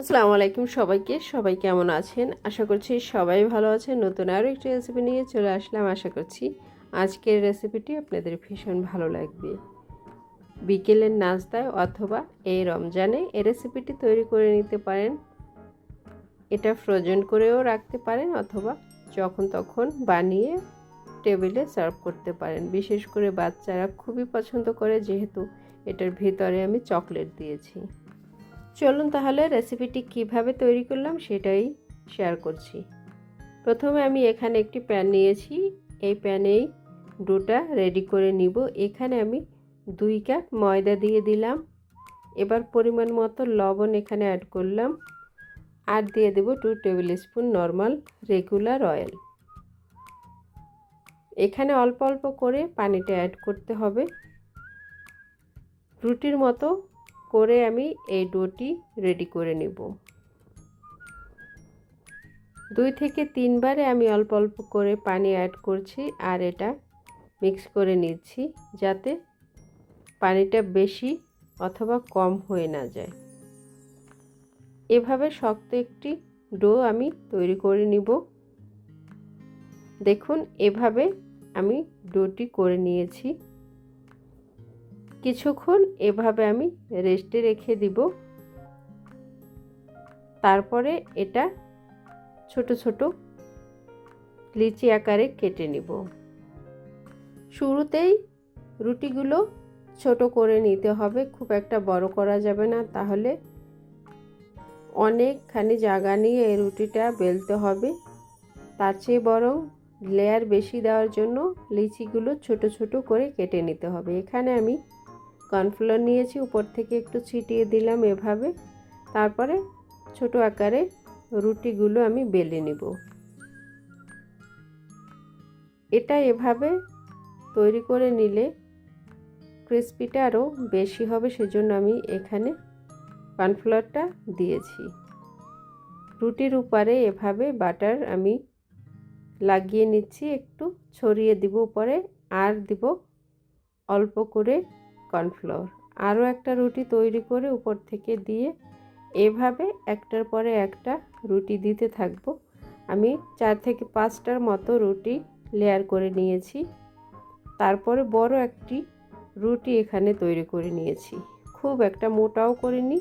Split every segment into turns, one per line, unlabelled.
আসসালামু আলাইকুম সবাইকে। সবাই কেমন আছেন? আশা করছি সবাই ভালো আছেন। নতুন আরও একটি রেসিপি নিয়ে চলে আসলাম। আশা করছি আজকের রেসিপিটি আপনাদের ভীষণ ভালো লাগবে। বিকেলের নাস্তায় অথবা এই রমজানে এই রেসিপিটি তৈরি করে নিতে পারেন। এটা ফ্রোজেন করেও রাখতে পারেন অথবা যখন তখন বানিয়ে টেবিলে সার্ভ করতে পারেন। বিশেষ করে বাচ্চারা খুবই পছন্দ করে, যেহেতু এটার ভিতরে আমি চকলেট দিয়েছি। চলুন তাহলে রেসিপিটি কীভাবে তৈরি করলাম সেটাই শেয়ার করছি। প্রথমে আমি এখানে একটি প্যান নিয়েছি। এই প্যানেই ডোটা রেডি করে নিব। এখানে আমি দুই কাপ ময়দা দিয়ে দিলাম। এবার পরিমাণ মতো লবণ এখানে অ্যাড করলাম। আর দিয়ে দেব two tablespoon normal regular oil এখানে অল্প অল্প করে পানিটা অ্যাড করতে হবে। রুটির মতো করে আমি এই ডোটি রেডি করে নেব। দুই থেকে তিনবারে আমি অল্প অল্প করে পানি অ্যাড করছি আর এটা মিক্স করে নিচ্ছি যাতে পানিটা বেশি অথবা কম হয়ে না যায়। এভাবে শক্ত একটি ডো আমি তৈরি করে নিব। দেখুন, এভাবে আমি ডোটি করে নিয়েছি। কিছুক্ষণ এভাবে আমি রেস্টে রেখে দিব। তারপরে এটা ছোট ছোট লিচি আকারে কেটে নিব। শুরুতেই রুটিগুলো ছোট করে নিতে হবে, খুব একটা বড় করা যাবে না। তাহলে অনেকখানি জায়গা নিয়ে এই রুটিটা বেলতে হবে। তার চেয়ে বরং লেয়ার বেশি দেওয়ার জন্য লিচিগুলো ছোট ছোট করে কেটে নিতে হবে। এখানে আমি কর্নফ্লোর নিয়েছি, উপর থেকে একটু ছিটিয়ে দিলাম এভাবে। তারপরে ছোট আকারে রুটিগুলো আমি বেলে নিব। এটা এভাবে তৈরি করে নিলে ক্রিসপিটা আরও বেশি হবে, সেজন্য আমি এখানে কর্নফ্লোরটা দিয়েছি। রুটির উপরে এভাবে বাটার আমি লাগিয়ে নিচ্ছি, একটু ছড়িয়ে দিব উপরে, আর দিব অল্প করে কর্নফ্লাওয়ার আরও একটা রুটি তৈরি করে উপর থেকে দিয়ে এভাবে একটার পরে একটা রুটি দিতে থাকব। আমি চার থেকে পাঁচটার মতো রুটি লেয়ার করে নিয়েছি। তারপরে বড় একটি রুটি এখানে তৈরি করে নিয়েছি। খুব একটা মোটাও করিনি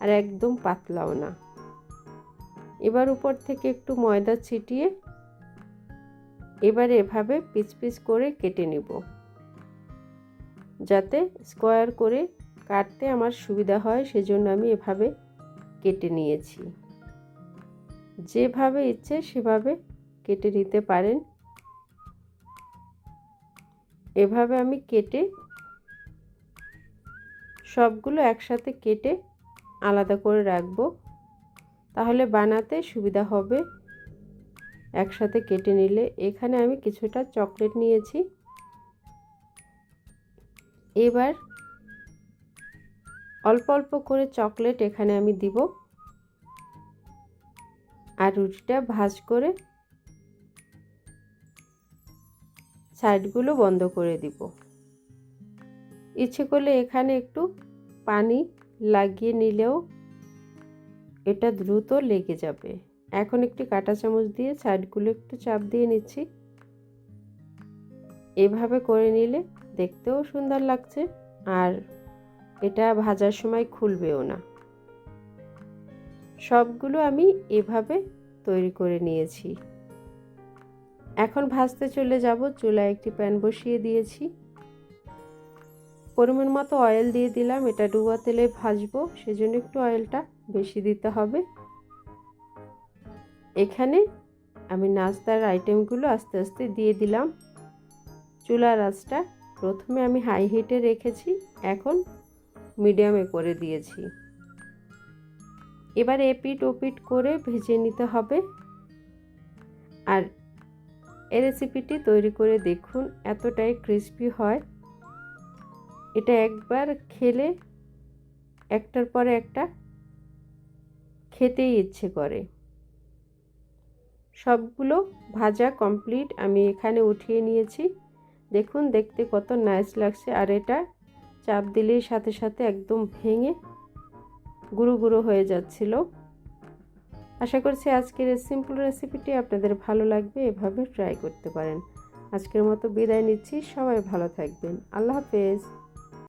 আর একদম পাতলাও না। এবার উপর থেকে একটু ময়দা ছিটিয়ে এবার এভাবে পিচ পিচ করে কেটে নিব। যাতে স্কোয়ার করে কাটতে আমার সুবিধা হয়, সেজন্য আমি এভাবে কেটে নিয়েছি। যেভাবে ইচ্ছে সেভাবে কেটে নিতে পারেন। এভাবে আমি কেটে সবগুলো একসাথে কেটে আলাদা করে রাখব। তাহলে বানাতে সুবিধা হবে। একসাথে কেটে নিলে। এখানে আমি কিছুটা চকলেট নিয়েছি। এবার অল্প অল্প করে চকলেট এখানে আমি দিব। আর রুটিটা ভাজ করে সাইডগুলো বন্ধ করে দিব। ইচ্ছে করলে এখানে একটু পানি লাগিয়ে নিলেও এটা দ্রুত লেগে যাবে। এখন একটি কাঁটা চামচ দিয়ে সাইডগুলো একটু চাপ দিয়ে নিচ্ছি। এভাবে করে নিলে দেখতেও সুন্দর লাগছে আর এটা ভাজার সময় খুলবেও না। সবগুলো আমি এভাবে তৈরি করে নিয়েছি। এখন ভাজতে চলে যাব, চুলায় একটি প্যান বসিয়ে দিয়েছি। পরিমাণ মতো অয়েল দিয়ে দিলাম, এটা ডুবা তেলে ভাজবো, সেজন্য একটু অয়েলটা বেশি দিতে হবে। এখানে আমি নাস্তার আইটেমগুলো আস্তে আস্তে দিয়ে দিলাম। চুলার আঁচটা প্রথমে আমি হাই হিটে রেখেছি, এখন মিডিয়ামে করে দিয়েছি। এবার এপিট ওপিট করে ভেজে নিতে হবে। আর এই রেসিপিটি তৈরি করে দেখুন, এতটাই ক্রিস্পি হয়। এটা একবার খেলে একটার পরে একটা খেতেই ইচ্ছে করে। সবগুলো ভাজা কমপ্লিট আমি এখানে উঠিয়ে নিয়েছি। দেখুন, দেখতে কত নাইস লাগছে। আর এটা চাপ দিলেই সাথে সাথে একদম ভেঙে গুঁড়ো গুঁড়ো হয়ে যাচ্ছিল। আশা করছি আজকের এই সিম্পল রেসিপিটি আপনাদের ভালো লাগবে, এভাবে ট্রাই করতে পারেন। আজকের মতো বিদায় নিচ্ছি। সবাই ভালো থাকবেন। আল্লাহ হাফেজ।